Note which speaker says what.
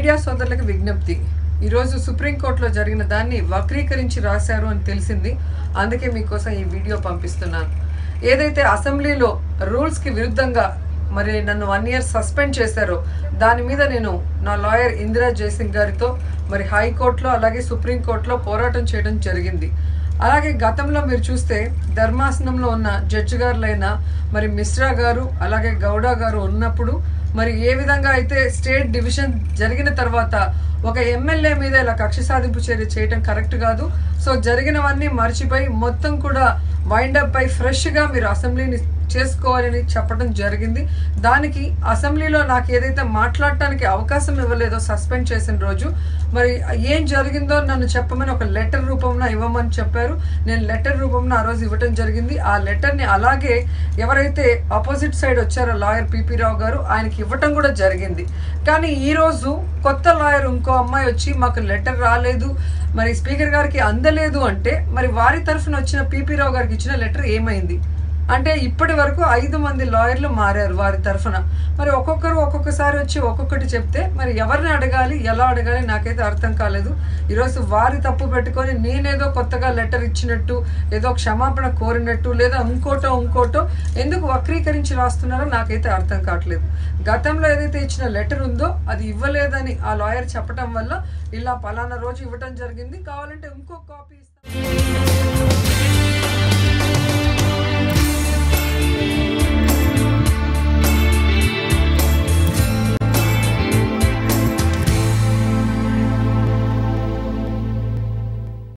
Speaker 1: Media సోదరులకు విజ్ఞప్తి. ఈరోజు సుప్రీంకోర్టులో జరిగిన దాన్ని వక్రీకరించి రాశారు అని తెలిసింది. అందుకే మీకోసం ఈ వీడియో పంపిస్తున్నాను. ఏదైతే అసెంబ్లీలో రూల్స్కి విరుద్ధంగా మరి నన్ను వన్ ఇయర్ సస్పెండ్ చేశారో దాని మీద నేను నా లాయర్ ఇందిరా జయసింగ్ గారితో మరి హైకోర్టులో అలాగే సుప్రీంకోర్టులో పోరాటం చేయడం జరిగింది. అలాగే గతంలో మీరు చూస్తే ధర్మాసనంలో ఉన్న జడ్జి గారులైన మరి మిశ్రా గారు అలాగే గౌడ గారు ఉన్నప్పుడు మరి ఏ విధంగా అయితే స్టేట్ డివిజన్ జరిగిన తర్వాత ఒక ఎమ్మెల్యే మీద ఇలా కక్ష సాధింపు చర్య చేయటం కరెక్ట్ కాదు. సో జరిగినవన్నీ మర్చిపోయి మొత్తం కూడా వైండప్ అయి ఫ్రెష్గా మీరు అసెంబ్లీని చేసుకోవాలని చెప్పడం జరిగింది. దానికి అసెంబ్లీలో నాకు ఏదైతే మాట్లాడటానికి అవకాశం ఇవ్వలేదో సస్పెండ్ చేసిన రోజు మరి ఏం జరిగిందో నన్ను చెప్పమని ఒక లెటర్ రూపంలో ఇవ్వమని చెప్పారు. నేను లెటర్ రూపంలో ఆ రోజు ఇవ్వటం జరిగింది. ఆ లెటర్ని అలాగే ఎవరైతే ఆపోజిట్ సైడ్ వచ్చారో లాయర్ పిపి రావు గారు ఆయనకి ఇవ్వటం కూడా జరిగింది. కానీ ఈరోజు కొత్త లాయర్ ఇంకో అమ్మాయి వచ్చి మాకు లెటర్ రాలేదు. మరి స్పీకర్ గారికి అందలేదు అంటే మరి వారి తరఫున వచ్చిన పిపి రావు గారికి ఇచ్చిన లెటర్ ఏమైంది? అంటే ఇప్పటి వరకు ఐదు మంది లాయర్లు మారారు వారి తరఫున. మరి ఒక్కొక్కరు ఒక్కొక్కసారి వచ్చి ఒక్కొక్కటి చెప్తే మరి ఎవరిని అడగాలి ఎలా అడగాలి నాకైతే అర్థం కాలేదు. ఈరోజు వారి తప్పు పెట్టుకొని నేనేదో కొత్తగా లెటర్ ఇచ్చినట్టు ఏదో క్షమాపణ కోరినట్టు లేదా ఇంకోటో ఇంకోటో ఎందుకు వక్రీకరించి రాస్తున్నారో నాకైతే అర్థం కావట్లేదు. గతంలో ఏదైతే ఇచ్చిన లెటర్ ఉందో అది ఇవ్వలేదని ఆ లాయర్ చెప్పడం వల్ల ఇలా పలానా రోజు ఇవ్వటం జరిగింది. కావాలంటే ఇంకో కాపీ ఇస్తాను.